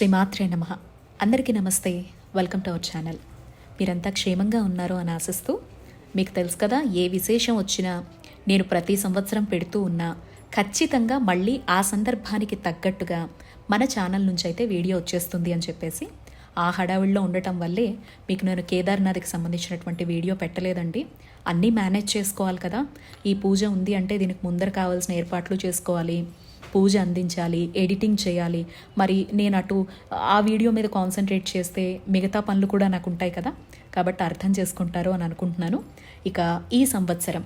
శ్రీమాత్రే నమ. అందరికీ నమస్తే. Welcome to our channel. మీరంతా క్షేమంగా ఉన్నారు అని ఆశిస్తూ మీకు తెలుసు కదా ఏ విశేషం వచ్చినా నేను ప్రతి సంవత్సరం పెడుతూ ఉన్నా ఖచ్చితంగా మళ్ళీ ఆ సందర్భానికి తగ్గట్టుగా మన ఛానల్ నుంచి అయితే వీడియో వచ్చేస్తుంది అని చెప్పేసి ఆ హడావిడిలో ఉండటం వల్లే మీకు నేను కేదార్నాథ్కి సంబంధించినటువంటి వీడియో పెట్టలేదండి. అన్నీ మేనేజ్ చేసుకోవాలి కదా. ఈ పూజ ఉంది అంటే దీనికి ముందర కావాల్సిన ఏర్పాట్లు చేసుకోవాలి. పూజ అందించాలి ఎడిటింగ్ చేయాలి. మరి నేను అటు ఆ వీడియో మీద కాన్సన్ట్రేట్ చేస్తే మిగతా పనులు కూడా నాకు ఉంటాయి కదా. కాబట్టి అర్థం చేసుకుంటారు అని అనుకుంటున్నాను. ఇక ఈ సంవత్సరం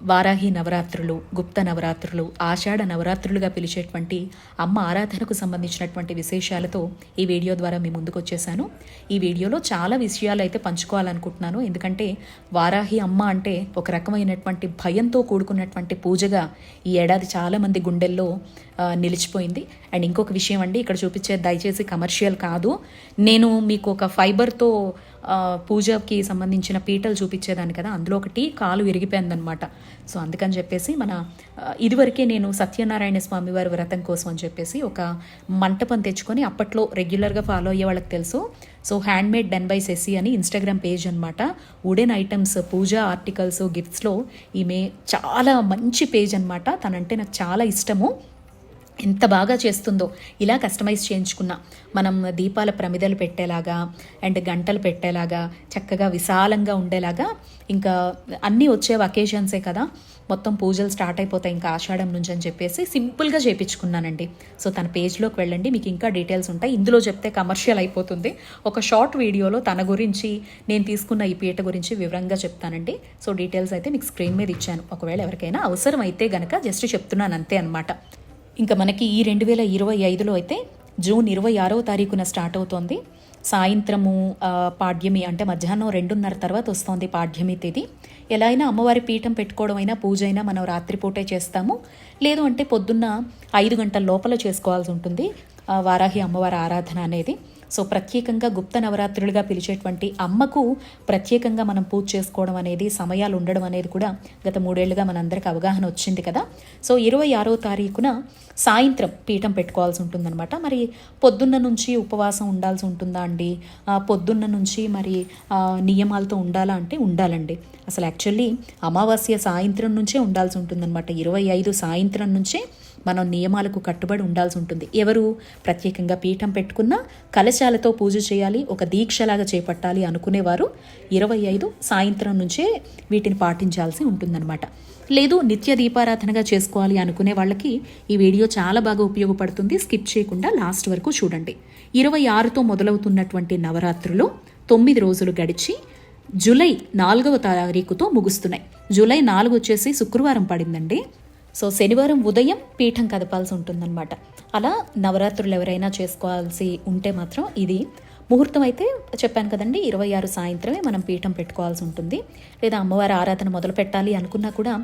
వారాహి నవరాత్రులు గుప్త నవరాత్రులు ఆషాఢ నవరాత్రులుగా పిలిచేటువంటి అమ్మ ఆరాధనకు సంబంధించినటువంటి విశేషాలతో ఈ వీడియో ద్వారా మీ ముందుకు వచ్చేసాను ఈ వీడియోలో చాలా విషయాలు అయితే పంచుకోవాలనుకుంటున్నాను. ఎందుకంటే వారాహి అమ్మ అంటే ఒక రకమైనటువంటి భయంతో కూడుకున్నటువంటి పూజగా ఈ ఏడాది చాలామంది గుండెల్లో నిలిచిపోయింది. అండ్ ఇంకొక విషయం అండి ఇక్కడ చూపించేది దయచేసి కమర్షియల్ కాదు. నేను మీకు ఒక ఫైబర్తో పూజకి సంబంధించిన పీటలు చూపించేదాన్ని కదా అందులో ఒకటి కాలు విరిగిపోయిందనమాట సో అందుకని చెప్పేసి మన ఇదివరకే నేను సత్యనారాయణ స్వామి వారి వ్రతం కోసం అని చెప్పేసి ఒక మంటపం తెచ్చుకొని అప్పట్లో రెగ్యులర్గా ఫాలో అయ్యే వాళ్ళకి తెలుసు. సో హ్యాండ్మేడ్ డెన్ బై సెస్సీ అని ఇన్స్టాగ్రామ్ పేజ్ అనమాట వుడెన్ ఐటమ్స్ పూజా ఆర్టికల్స్ గిఫ్ట్స్లో ఈమె చాలా మంచి పేజ్ అనమాట తనంటే నాకు చాలా ఇష్టము. ఎంత బాగా చేస్తుందో ఇలా కస్టమైజ్ చేయించుకున్నా. మనం దీపాల ప్రమిదలు పెట్టేలాగా అండ్ గంటలు పెట్టేలాగా చక్కగా విశాలంగా ఉండేలాగా ఇంకా అన్నీ వచ్చే అకేషన్సే కదా. మొత్తం పూజలు స్టార్ట్ అయిపోతాయి ఇంకా ఆషాఢం నుంచి అని చెప్పేసి సింపుల్గా చేపించుకున్నానండి. సో తన పేజ్లోకి వెళ్ళండి మీకు ఇంకా డీటెయిల్స్ ఉంటాయి. ఇందులో చెప్తే కమర్షియల్ అయిపోతుంది. ఒక షార్ట్ వీడియోలో తన గురించి నేను తీసుకున్న ఈ పీట గురించి వివరంగా చెప్తానండి. సో డీటెయిల్స్ అయితే మీకు స్క్రీన్ మీద ఇచ్చాను. ఒకవేళ ఎవరికైనా అవసరం అయితే గనక జస్ట్ చెప్తున్నాను అంతే అనమాట ఇంకా మనకి ఈ రెండు వేల ఇరవై ఐదులో అయితే జూన్ ఇరవై ఆరవ తారీఖున స్టార్ట్ అవుతోంది. సాయంత్రము పాడ్యమి అంటే మధ్యాహ్నం రెండున్నర తర్వాత వస్తోంది పాడ్యమి తేదీ. ఎలా అయినా అమ్మవారి పీఠం పెట్టుకోవడం అయినా పూజ అయినా మనం రాత్రిపూటే చేస్తాము. లేదు అంటే పొద్దున్న ఐదు గంటల లోపల చేసుకోవాల్సి ఉంటుంది వారాహి అమ్మవారి ఆరాధన అనేది. సో ప్రత్యేకంగా గుప్త నవరాత్రులుగా పిలిచేటువంటి అమ్మకు ప్రత్యేకంగా మనం పూజ చేసుకోవడం అనేది సమయాలు ఉండడం అనేది కూడా గత మూడేళ్ళుగా మనందరికీ అవగాహన వచ్చింది కదా. సో ఇరవై ఆరో తారీఖున సాయంత్రం పీఠం పెట్టుకోవాల్సి ఉంటుందన్నమాట. మరి పొద్దున్న నుంచి ఉపవాసం ఉండాల్సి ఉంటుందా అండి? పొద్దున్న నుంచి మరి నియమాలతో ఉండాలా అంటే ఉండాలండి. అసలు యాక్చువల్లీ అమావాస్య సాయంత్రం నుంచే ఉండాల్సి ఉంటుందన్నమాట. ఇరవై ఐదు సాయంత్రం నుంచే మనం నియమాలకు కట్టుబడి ఉండాల్సి ఉంటుంది. ఎవరు ప్రత్యేకంగా పీఠం పెట్టుకున్న కలశాలతో పూజ చేయాలి ఒక దీక్షలాగా చేపట్టాలి అనుకునేవారు ఇరవై ఐదు సాయంత్రం నుంచే వీటిని పాటించాల్సి ఉంటుందన్నమాట. లేదు నిత్య దీపారాధనగా చేసుకోవాలి అనుకునే వాళ్ళకి ఈ వీడియో చాలా బాగా ఉపయోగపడుతుంది. స్కిప్ చేయకుండా లాస్ట్ వరకు చూడండి. ఇరవై ఆరుతో మొదలవుతున్నటువంటి నవరాత్రులు తొమ్మిది రోజులు గడిచి జూలై నాలుగవ తారీఖుతో ముగుస్తున్నాయి. జూలై నాలుగు వచ్చేసి శుక్రవారం పడిందండి. సో శనివారం ఉదయం పీఠం కదపాల్సి ఉంటుందన్నమాట. అలా నవరాత్రులు ఎవరైనా చేసుకోవాల్సి ఉంటే మాత్రం ఇది ముహూర్తం అయితే చెప్పాను కదండి ఇరవై ఆరు సాయంత్రమే మనం పీఠం పెట్టుకోవాల్సి ఉంటుంది. లేదా అమ్మవారి ఆరాధన మొదలు పెట్టాలి అనుకున్నా కూడా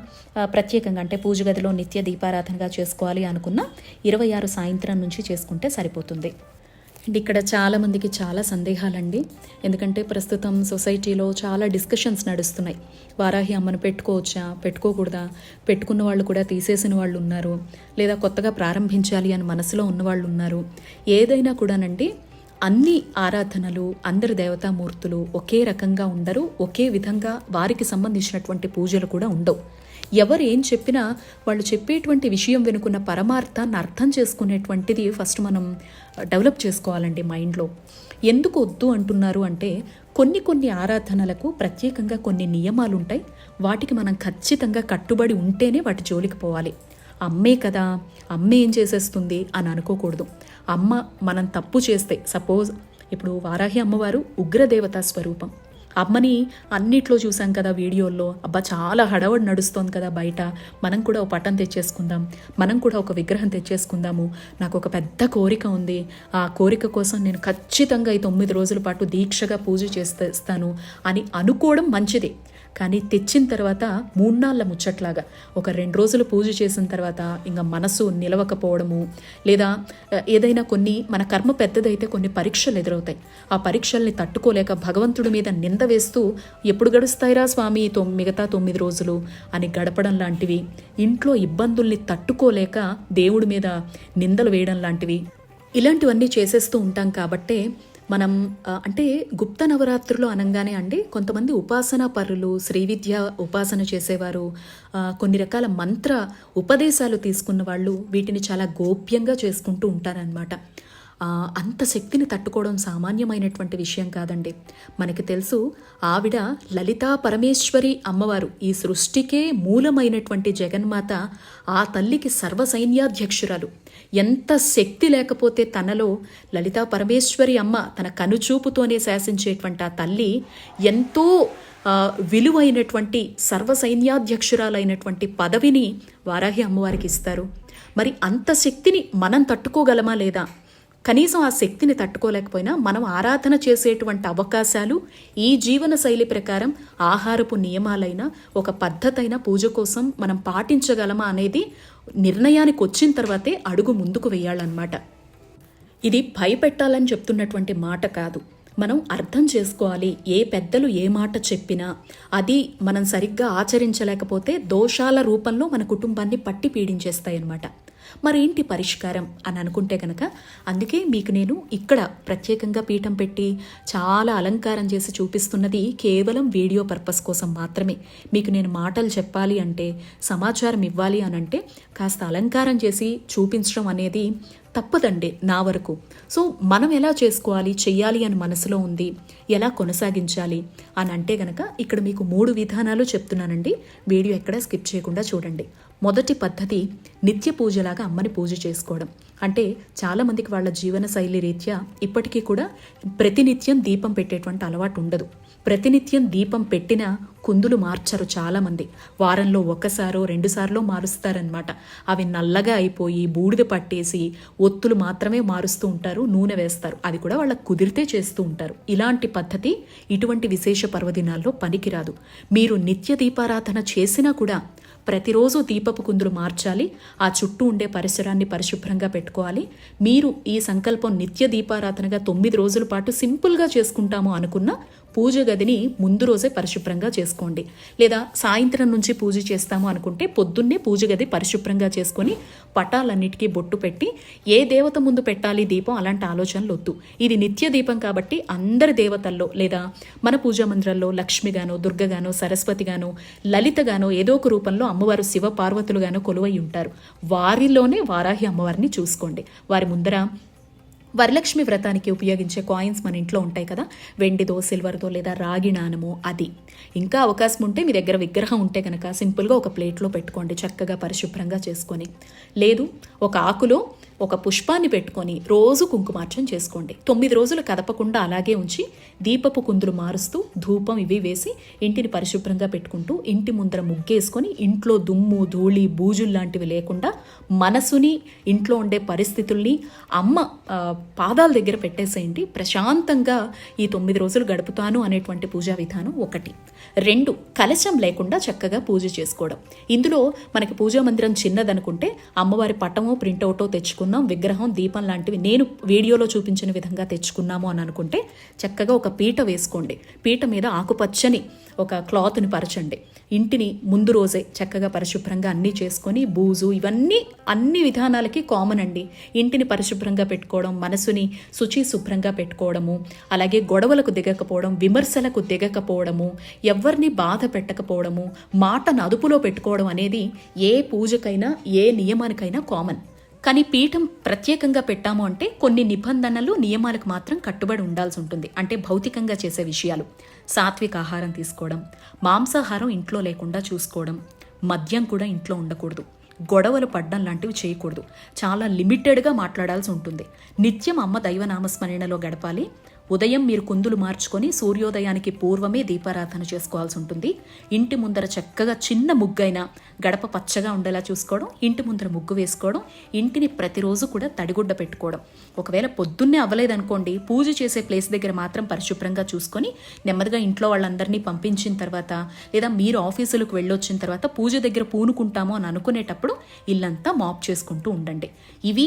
ప్రత్యేకంగా అంటే పూజ గదిలో నిత్య దీపారాధనగా చేసుకోవాలి అనుకున్నా ఇరవై ఆరు సాయంత్రం నుంచి చేసుకుంటే సరిపోతుంది. ఇక్కడ చాలామందికి చాలా సందేహాలండి. ఎందుకంటే ప్రస్తుతం సొసైటీలో చాలా డిస్కషన్స్ నడుస్తున్నాయి. వారాహి అమ్మను పెట్టుకోవచ్చా? పెట్టుకోకూడదా? పెట్టుకున్న వాళ్ళు కూడా తీసేసిన వాళ్ళు ఉన్నారు. లేదా కొత్తగా ప్రారంభించాలి అని మనసులో ఉన్న వాళ్ళు ఉన్నారు. ఏదైనా కూడానండి అన్ని ఆరాధనలు అందరి దేవతామూర్తులు ఒకే రకంగా ఉండరు. ఒకే విధంగా వారికి సంబంధించినటువంటి పూజలు కూడా ఉండవు. ఎవరు ఏం చెప్పినా వాళ్ళు చెప్పేటువంటి విషయం వెనుకున్న పరమార్థాన్ని అర్థం చేసుకునేటువంటిది ఫస్ట్ మనం డెవలప్ చేసుకోవాలండి మైండ్లో. ఎందుకు వద్దు అంటున్నారు అంటే కొన్ని కొన్ని ఆరాధనలకు ప్రత్యేకంగా కొన్ని నియమాలు ఉంటాయి వాటికి మనం ఖచ్చితంగా కట్టుబడి ఉంటేనే వాటి జోలికి పోవాలి. అమ్మే కదా అమ్మే ఏం చేసేస్తుంది అని అనుకోకూడదు. అమ్మ మనం తప్పు చేస్తే సపోజ్ ఇప్పుడు వారాహి అమ్మవారు ఉగ్రదేవతా స్వరూపం. అమ్మని అన్నిట్లో చూసాం కదా వీడియోల్లో. అబ్బా చాలా హడవడి నడుస్తోంది కదా బయట. మనం కూడా ఒక పటం తెచ్చేసుకుందాం. మనం కూడా ఒక విగ్రహం తెచ్చేసుకుందాము. నాకు ఒక పెద్ద కోరిక ఉంది. ఆ కోరిక కోసం నేను ఖచ్చితంగా ఈ తొమ్మిది రోజుల పాటు దీక్షగా పూజ చేస్తాను అని అనుకోవడం మంచిదే. కానీ తెచ్చిన తర్వాత మూన్నాళ్ళ ముచ్చట్లాగా. ఒక రెండు రోజులు పూజ చేసిన తర్వాత ఇంకా మనసు నిలవకపోవడము లేదా ఏదైనా కొన్ని మన కర్మ పెద్దదైతే కొన్ని పరీక్షలు ఎదురవుతాయి. ఆ పరీక్షల్ని తట్టుకోలేక భగవంతుడి మీద నింద వేస్తూ ఎప్పుడు గడుస్తాయిరా స్వామి తొమ్ మిగతా తొమ్మిది రోజులు అని గడపడం లాంటివి ఇంట్లో ఇబ్బందుల్ని తట్టుకోలేక దేవుడి మీద నిందలు వేయడం లాంటివి ఇలాంటివన్నీ చేసేస్తూ ఉంటాం కాబట్టే మనం అంటే గుప్త నవరాత్రులు అనగానే అండి కొంతమంది ఉపాసనా పరులు శ్రీ విద్య ఉపాసన చేసేవారు కొన్ని రకాల మంత్ర ఉపదేశాలు తీసుకున్న వాళ్ళు వీటిని చాలా గోప్యంగా చేసుకుంటూ ఉంటారనమాట అంత శక్తిని తట్టుకోవడం సామాన్యమైనటువంటి విషయం కాదండి. మనకి తెలుసు ఆవిడ లలితా పరమేశ్వరి అమ్మవారు ఈ సృష్టికే మూలమైనటువంటి జగన్మాత ఆ తల్లికి సర్వ సైన్యాధ్యక్షురాలు ఎంత శక్తి లేకపోతే తనలో లలితా పరమేశ్వరి అమ్మ తన కనుచూపుతోనే శాసించేటువంటి ఆ తల్లి ఎంతో విలువైనటువంటి విలువైనటువంటి సర్వసైన్యాధ్యక్షురాలైనటువంటి పదవిని వారాహి అమ్మవారికి ఇస్తారు. మరి అంత శక్తిని మనం తట్టుకోగలమా లేదా? కనీసం ఆ శక్తిని తట్టుకోలేకపోయినా మనం ఆరాధన చేసేటువంటి అవకాశాలు ఈ జీవన శైలి ప్రకారం ఆహారపు నియమాలైన ఒక పద్ధతైన పూజ కోసం మనం పాటించగలమా అనేది నిర్ణయానికి వచ్చిన తర్వాతే అడుగు ముందుకు వేయాలన్నమాట. ఇది భయపెట్టాలని చెప్తున్నటువంటి మాట కాదు. మనం అర్థం చేసుకోవాలి ఏ పెద్దలు ఏ మాట చెప్పినా. అది మనం సరిగ్గా ఆచరించలేకపోతే దోషాల రూపంలో మన కుటుంబాన్ని పట్టి పీడించేస్తాయన్నమాట. మరేంటి పరిష్కారం అని అనుకుంటే కనుక అందుకే మీకు నేను ఇక్కడ ప్రత్యేకంగా పీఠం పెట్టి చాలా అలంకారం చేసి చూపిస్తున్నది కేవలం వీడియో పర్పస్ కోసం మాత్రమే. మీకు నేను మాటలు చెప్పాలి అంటే సమాచారం ఇవ్వాలి అని అంటే కాస్త అలంకారం చేసి చూపించడం అనేది తప్పదండి నా వరకు. సో మనం ఎలా చేసుకోవాలి చెయ్యాలి అని మనసులో ఉంది ఎలా కొనసాగించాలి అని అంటే గనక ఇక్కడ మీకు మూడు విధానాలు చెప్తున్నానండి. వీడియో ఎక్కడ స్కిప్ చేయకుండా చూడండి. మొదటి పద్ధతి నిత్య పూజలాగా అమ్మని పూజ చేసుకోవడం. అంటే చాలామందికి వాళ్ళ జీవన శైలి రీత్యా ఇప్పటికీ కూడా ప్రతినిత్యం దీపం పెట్టేటువంటి అలవాటు ఉండదు. ప్రతినిత్యం దీపం పెట్టిన కుందులు మార్చరు చాలామంది. వారంలో ఒకసారో రెండుసార్లు మారుస్తారనమాట అవి నల్లగా అయిపోయి బూడిద పట్టేసి ఒత్తులు మాత్రమే మారుస్తూ ఉంటారు నూనె వేస్తారు. అది కూడా వాళ్ళకు కుదిరితే చేస్తూ ఉంటారు. ఇలాంటి పద్ధతి ఇటువంటి విశేష పర్వదినాల్లో పనికిరాదు. మీరు నిత్య దీపారాధన చేసినా కూడా ప్రతిరోజు దీపపు కుందులు మార్చాలి. ఆ చుట్టూ ఉండే పరిసరాన్ని పరిశుభ్రంగా పెట్టుకోవాలి. మీరు ఈ సంకల్పం నిత్య దీపారాధనగా తొమ్మిది రోజుల పాటు సింపుల్గా చేసుకుంటాము అనుకున్న పూజ గదిని ముందు రోజే పరిశుభ్రంగా చేసుకోండి. లేదా సాయంత్రం నుంచి పూజ చేస్తాము అనుకుంటే పొద్దున్నే పూజ గది పరిశుభ్రంగా చేసుకొని పటాలన్నిటికీ బొట్టు పెట్టి ఏ దేవత ముందు పెట్టాలి దీపం అలాంటి ఆలోచనలు వద్దు. ఇది నిత్య దీపం కాబట్టి అందరి దేవతల్లో లేదా మన పూజా మందిరాల్లో లక్ష్మిగానో దుర్గగానో సరస్వతిగానో లలితగానో ఏదో ఒక రూపంలో అమ్మవారు శివ పార్వతులుగానో కొలువై ఉంటారు. వారిలోనే వారాహి అమ్మవారిని చూసుకోండి. వారి ముందర వరలక్ష్మి వ్రతానికి ఉపయోగించే కాయిన్స్ మన ఇంట్లో ఉంటాయి కదా. వెండిదో సిల్వర్దో లేదా రాగి నాణము అది. ఇంకా అవకాశం ఉంటే మీ దగ్గర విగ్రహం ఉంటే కనుక సింపుల్గా ఒక ప్లేట్లో పెట్టుకోండి చక్కగా పరిశుభ్రంగా చేసుకొని. లేదు ఒక ఆకులో ఒక పుష్పాన్ని పెట్టుకొని రోజు కుంకుమార్చన చేసుకోండి. తొమ్మిది రోజులు కదపకుండా అలాగే ఉంచి దీపపు కుందులు మారుస్తూ ధూపం ఇవి వేసి ఇంటిని పరిశుభ్రంగా పెట్టుకుంటూ ఇంటి ముందర ముగ్గేసుకొని ఇంట్లో దుమ్ము ధూళి బూజులు లాంటివి లేకుండా మనసుని ఇంట్లో ఉండే పరిస్థితుల్ని అమ్మ పాదాల దగ్గర పెట్టేసేయండి. ప్రశాంతంగా ఈ తొమ్మిది రోజులు గడుపుతాను అనేటువంటి పూజా విధానం ఒకటి. రెండు కలశం లేకుండా చక్కగా పూజ చేసుకోవడం. ఇందులో మనకి పూజా మందిరం చిన్నదనుకుంటే అమ్మవారి పటమో ప్రింటౌటో తెచ్చుకున్నాం విగ్రహం దీపం లాంటివి. నేను వీడియోలో చూపించిన విధంగా తెచ్చుకున్నాము అని అనుకుంటే చక్కగా ఒక పీట వేసుకోండి. పీట మీద ఆకుపచ్చని ఒక క్లాత్ని పరచండి. ఇంటిని ముందు రోజే చక్కగా పరిశుభ్రంగా అన్నీ చేసుకొని బూజు ఇవన్నీ అన్ని విధానాలకి కామన్ అండి. ఇంటిని పరిశుభ్రంగా పెట్టుకోవడం మనసుని శుచి శుభ్రంగా పెట్టుకోవడము అలాగే గొడవలకు దిగకపోవడం విమర్శలకు దిగకపోవడము ఎవరిని బాధ పెట్టకపోవడము మాటను అదుపులో పెట్టుకోవడం అనేది ఏ పూజకైనా ఏ నియమానికైనా కామన్. కానీ పీఠం ప్రత్యేకంగా పెట్టాము అంటే కొన్ని నిబంధనలు నియమాలకు మాత్రం కట్టుబడి ఉండాల్సి ఉంటుంది. అంటే భౌతికంగా చేసే విషయాలు. సాత్విక ఆహారం తీసుకోవడం మాంసాహారం ఇంట్లో లేకుండా చూసుకోవడం మద్యం కూడా ఇంట్లో ఉండకూడదు. గొడవలు పడ్డం లాంటివి చేయకూడదు. చాలా లిమిటెడ్గా మాట్లాడాల్సి ఉంటుంది. నిత్యం అమ్మ దైవనామస్మరణలో గడపాలి. ఉదయం మీరు కుందులు మార్చుకొని సూర్యోదయానికి పూర్వమే దీపారాధన చేసుకోవాల్సి ఉంటుంది. ఇంటి ముందర చక్కగా చిన్న ముగ్గైనా గడప పచ్చగా ఉండేలా చూసుకోవడం ఇంటి ముందర ముగ్గు వేసుకోవడం ఇంటిని ప్రతిరోజు కూడా తడిగుడ్డ పెట్టుకోవడం. ఒకవేళ పొద్దున్నే అవ్వలేదనుకోండి పూజ చేసే ప్లేస్ దగ్గర మాత్రం పరిశుభ్రంగా చూసుకొని నెమ్మదిగా ఇంట్లో వాళ్ళందరినీ పంపించిన తర్వాత లేదా మీరు ఆఫీసులకు వెళ్ళొచ్చిన తర్వాత పూజ దగ్గర పూనుకుంటామో అని అనుకునేటప్పుడు ఇల్లంతా మాప్ చేసుకుంటూ ఉండండి. ఇవి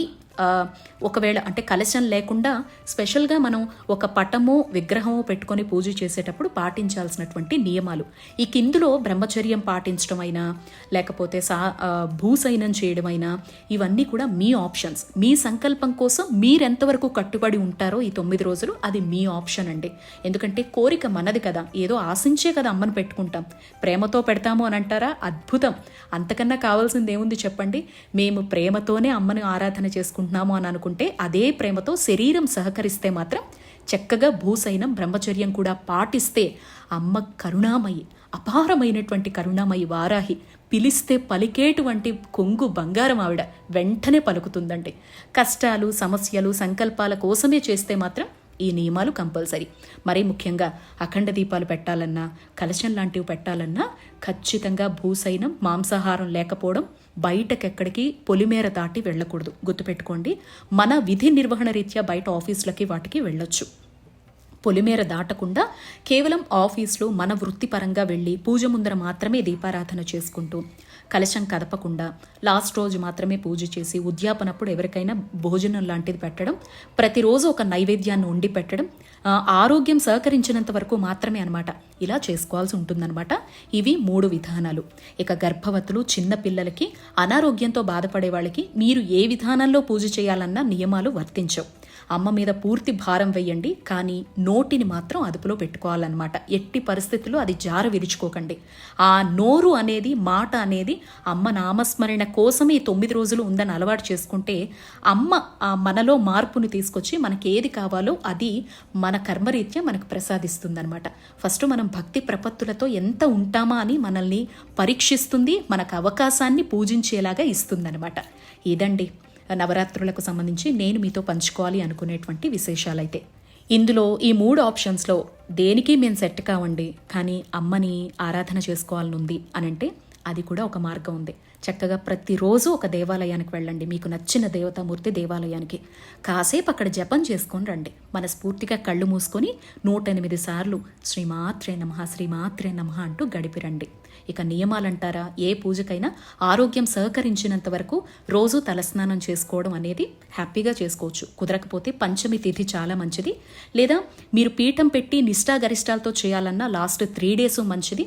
ఒకవేళ అంటే కలశం లేకుండా స్పెషల్గా మనం ఒక పటమో విగ్రహమో పెట్టుకొని పూజ చేసేటప్పుడు పాటించాల్సినటువంటి నియమాలు. ఈ కిందులో బ్రహ్మచర్యం పాటించడం అయినా లేకపోతే సా భూసైనం చేయడం అయినా ఇవన్నీ కూడా మీ ఆప్షన్స్. మీ సంకల్పం కోసం మీరెంతవరకు కట్టుబడి ఉంటారో ఈ తొమ్మిది రోజులు అది మీ ఆప్షన్ అండి. ఎందుకంటే కోరిక మనది కదా. ఏదో ఆశించే కదా అమ్మను పెట్టుకుంటాం. ప్రేమతో పెడతాము అని అంటారా? అద్భుతం. అంతకన్నా కావాల్సింది ఏముంది చెప్పండి? మేము ప్రేమతోనే అమ్మను ఆరాధన చేసుకుంటాం. చేసుకుంటున్నాము అని అనుకుంటే అదే ప్రేమతో శరీరం సహకరిస్తే మాత్రం చక్కగా భూసైనం బ్రహ్మచర్యం కూడా పాటిస్తే అమ్మ కరుణామయి అపారమైనటువంటి కరుణామయి వారాహి. పిలిస్తే పలికేటువంటి కొంగు బంగారం ఆవిడ వెంటనే పలుకుతుందండి కష్టాలు సమస్యలు సంకల్పాల కోసమే చేస్తే మాత్రం ఈ నియమాలు కంపల్సరీ. మరీ ముఖ్యంగా అఖండ దీపాలు పెట్టాలన్నా కలశం లాంటివి పెట్టాలన్నా ఖచ్చితంగా భూసైనం మాంసాహారం లేకపోవడం బయటకెక్కడికి పొలిమేర దాటి వెళ్ళకూడదు. గుర్తుపెట్టుకోండి మన విధి నిర్వహణ రీత్యా బయట ఆఫీసులకి వాటికి వెళ్ళొచ్చు. పొలిమేర దాటకుండా కేవలం ఆఫీస్లో మన వృత్తిపరంగా వెళ్ళి పూజ ముందర మాత్రమే దీపారాధన చేసుకుంటూ కలశం కదపకుండా లాస్ట్ రోజు మాత్రమే పూజ చేసి ఉద్యాపనప్పుడు ఎవరికైనా భోజనం లాంటిది పెట్టడం ప్రతిరోజు ఒక నైవేద్యాన్ని వండి పెట్టడం ఆరోగ్యం సహకరించినంత వరకు మాత్రమే అనమాట ఇలా చేసుకోవాల్సి ఉంటుందన్నమాట. ఇవి మూడు విధానాలు. ఇక గర్భవతులు చిన్న పిల్లలకి అనారోగ్యంతో బాధపడే వాళ్ళకి మీరు ఏ విధానంలో పూజ చేయాలన్న నియమాలు వర్తించవు. అమ్మ మీద పూర్తి భారం వేయండి కానీ నోటిని మాత్రం అదుపులో పెట్టుకోవాలన్నమాట. ఎట్టి పరిస్థితుల్లో అది జార విరుచుకోకండి. ఆ నోరు అనేది మాట అనేది అమ్మ నామస్మరణ కోసమే ఈ తొమ్మిది రోజులు ఉందని అలవాటు చేసుకుంటే అమ్మ ఆ మనలో మార్పును తీసుకొచ్చి మనకి ఏది కావాలో అది మన కర్మరీత్యా మనకు ప్రసాదిస్తుందనమాట ఫస్ట్ మనం భక్తి ప్రపత్తులతో ఎంత ఉంటామా అని మనల్ని పరీక్షిస్తుంది మనకు అవకాశాన్ని పూజించేలాగా ఇస్తుందనమాట ఇదండి నవరాత్రులకు సంబంధించి నేను మీతో పంచుకోవాలి అనుకునేటువంటి విశేషాలైతే. ఇందులో ఈ మూడు ఆప్షన్స్లో దేనికి మేము సెట్ కావండి కానీ అమ్మని ఆరాధన చేసుకోవాలని ఉంది అని అంటే అది కూడా ఒక మార్గం ఉంది. చక్కగా ప్రతిరోజు ఒక దేవాలయానికి వెళ్ళండి మీకు నచ్చిన దేవతామూర్తి దేవాలయానికి. కాసేపు అక్కడ జపం చేసుకొని రండి. మనస్ఫూర్తిగా కళ్ళు మూసుకొని నూట ఎనిమిది సార్లు శ్రీమాత్రే నమ శ్రీమాత్రే నమ అంటూ గడిపి రండి ఇక నియమాలంటారా? ఏ పూజకైనా ఆరోగ్యం సహకరించినంత వరకు రోజు తలస్నానం చేసుకోవడం అనేది హ్యాపీగా చేసుకోవచ్చు. కుదరకపోతే పంచమి తిథి చాలా మంచిది. లేదా మీరు పీఠం పెట్టి నిష్ఠాగరిష్టాలతో చేయాలన్నా లాస్ట్ త్రీ డేస్ మంచిది.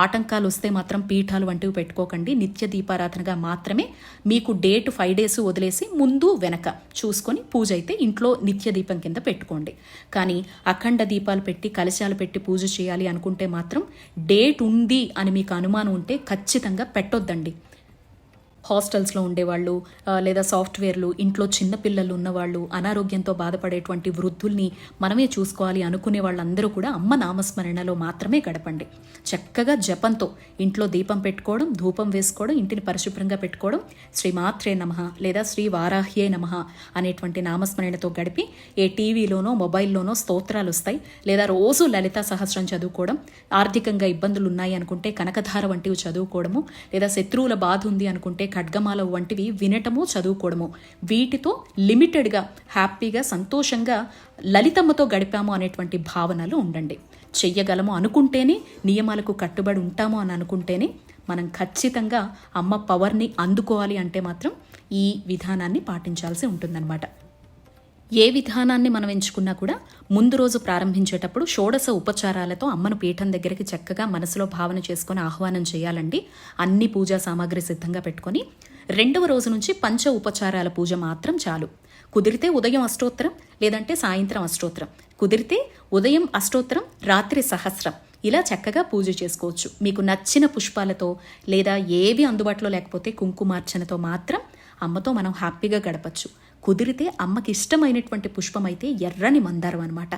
ఆటంకాలు వస్తే మాత్రం పీఠాలు వంటివి పెట్టుకోకండి. నిత్య దీపారాధనగా మాత్రమే మీకు డేట్ ఫైవ్ డేస్ వదిలేసి ముందు వెనక చూసుకొని పూజ అయితే ఇంట్లో నిత్య దీపం కింద పెట్టుకోండి. కానీ అఖండ దీపాలు పెట్టి కలశాలు పెట్టి పూజ చేయాలి అనుకుంటే మాత్రం డేట్ ఉంది అని మీకు అనుమానం ఉంటే ఖచ్చితంగా పెట్టొద్దండి. హాస్టల్స్లో ఉండేవాళ్ళు లేదా సాఫ్ట్వేర్లు ఇంట్లో చిన్న పిల్లలు ఉన్నవాళ్ళు అనారోగ్యంతో బాధపడేటువంటి వృద్ధుల్ని మనమే చూసుకోవాలి అనుకునే వాళ్ళందరూ కూడా అమ్మ నామస్మరణలో మాత్రమే గడపండి. చక్కగా జపంతో ఇంట్లో దీపం పెట్టుకోవడం ధూపం వేసుకోవడం ఇంటిని పరిశుభ్రంగా పెట్టుకోవడం శ్రీమాత్రే నమ లేదా శ్రీ వారాహ్యే నమ అనేటువంటి నామస్మరణతో గడిపి ఏ టీవీలోనో మొబైల్లోనో స్తోత్రాలు వస్తాయి. లేదా రోజు లలిత సహస్రం చదువుకోవడం ఆర్థికంగా ఇబ్బందులు ఉన్నాయి అనుకుంటే కనకధార వంటివి చదువుకోవడము లేదా శత్రువుల బాధ ఉంది అనుకుంటే ఖడ్గమాల వంటివి వినటము చదువుకోవడము. వీటితో లిమిటెడ్గా హ్యాపీగా సంతోషంగా లలితమ్మతో గడిపాము అనేటువంటి భావనలు ఉండండి. చెయ్యగలము అనుకుంటేనే నియమాలకు కట్టుబడి ఉంటాము అని అనుకుంటేనే మనం ఖచ్చితంగా అమ్మ పవర్ని అందుకోవాలి అంటే మాత్రం ఈ విధానాన్ని పాటించాల్సి ఉంటుందన్నమాట. ఏ విధానాన్ని మనం ఎంచుకున్నా కూడా ముందు రోజు ప్రారంభించేటప్పుడు షోడశ ఉపచారాలతో అమ్మను పీఠం దగ్గరికి చక్కగా మనసులో భావన చేసుకొని ఆహ్వానం చేయాలండి. అన్ని పూజా సామాగ్రి సిద్ధంగా పెట్టుకొని రెండవ రోజు నుంచి పంచ ఉపచారాల పూజ మాత్రం చాలు. కుదిరితే ఉదయం అష్టోత్తరం లేదంటే సాయంత్రం అష్టోత్తరం. కుదిరితే ఉదయం అష్టోత్తరం రాత్రి సహస్రం. ఇలా చక్కగా పూజ చేసుకోవచ్చు. మీకు నచ్చిన పుష్పాలతో లేదా ఏవి అందుబాటులో లేకపోతే కుంకుమార్చనతో మాత్రం అమ్మతో మనం హ్యాపీగా గడపచ్చు. కుదిరితే అమ్మకి ఇష్టమైనటువంటి పుష్పం అయితే ఎర్రని మందారం అనమాట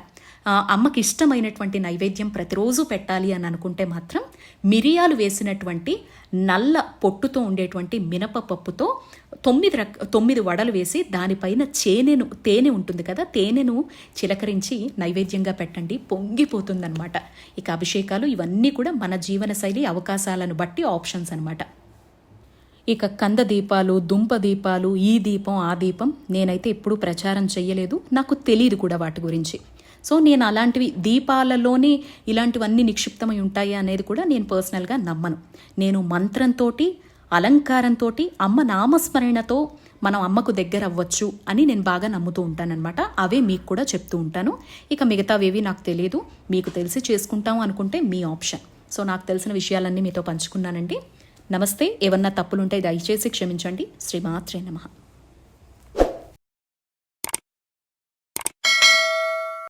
అమ్మకి ఇష్టమైనటువంటి నైవేద్యం ప్రతిరోజు పెట్టాలి అని అనుకుంటే మాత్రం మిరియాలు వేసినటువంటి నల్ల పొట్టుతో ఉండేటువంటి మినపపప్పుతో తొమ్మిది రక తొమ్మిది వడలు వేసి దానిపైన చేనెను తేనె ఉంటుంది కదా తేనెను చిలకరించి నైవేద్యంగా పెట్టండి పొంగిపోతుందనమాట ఇక అభిషేకాలు ఇవన్నీ కూడా మన జీవనశైలి అవకాశాలను బట్టి ఆప్షన్స్ అనమాట ఇక కంద దీపాలు దుంప దీపాలు ఈ దీపం ఆ దీపం నేనైతే ఎప్పుడూ ప్రచారం చెయ్యలేదు. నాకు తెలియదు కూడా వాటి గురించి. సో నేను అలాంటివి దీపాలలోనే ఇలాంటివన్నీ నిక్షిప్తమై ఉంటాయి అనేది కూడా నేను పర్సనల్గా నమ్మను. నేను మంత్రంతో అలంకారంతో అమ్మ నామస్మరణతో మనం అమ్మకు దగ్గర అవ్వచ్చు అని నేను బాగా నమ్ముతూ ఉంటానన్నమాట. అవే మీకు కూడా చెప్తూ ఉంటాను. ఇక మిగతావేవి నాకు తెలియదు మీకు తెలిసి చేసుకుంటాం అనుకుంటే మీ ఆప్షన్. సో నాకు తెలిసిన విషయాలన్నీ మీతో పంచుకున్నానండి. నమస్తే. ఏమన్నా తప్పులుంటే దయచేసి క్షమించండి. శ్రీమాత్రే నమః.